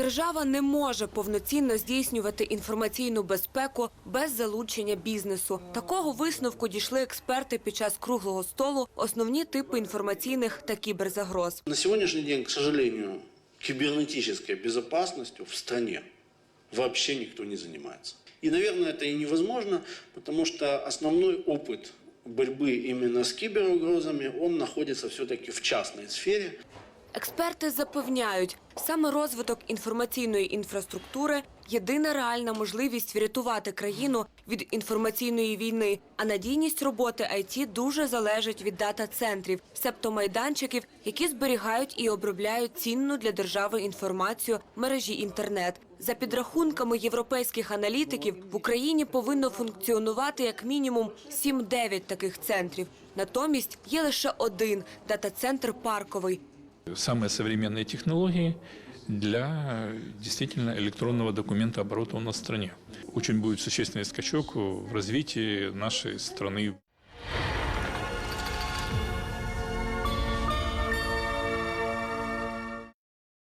Держава не може повноцінно здійснювати інформаційну безпеку без залучення бізнесу. Такого висновку дійшли експерти під час круглого столу основні типи інформаційних та кіберзагроз. На сегодняшний день, к сожалению, кибернетической безопасностью в стране вообще никто не занимается. И, наверное, это и невозможно, потому что основной опыт борьбы именно с киберугрозами, он находится все-таки в частной сфере. Експерти запевняють, саме розвиток інформаційної інфраструктури єдина реальна можливість врятувати країну від інформаційної війни. А надійність роботи IT дуже залежить від дата-центрів, себто майданчиків, які зберігають і обробляють цінну для держави інформацію в мережі інтернет. За підрахунками європейських аналітиків, в Україні повинно функціонувати як мінімум 7-9 таких центрів. Натомість є лише один дата-центр парковий самые современные технологии для э, действительно электронного документа оборота у нас в стране. Очень будет существенный скачок в развитии нашей страны.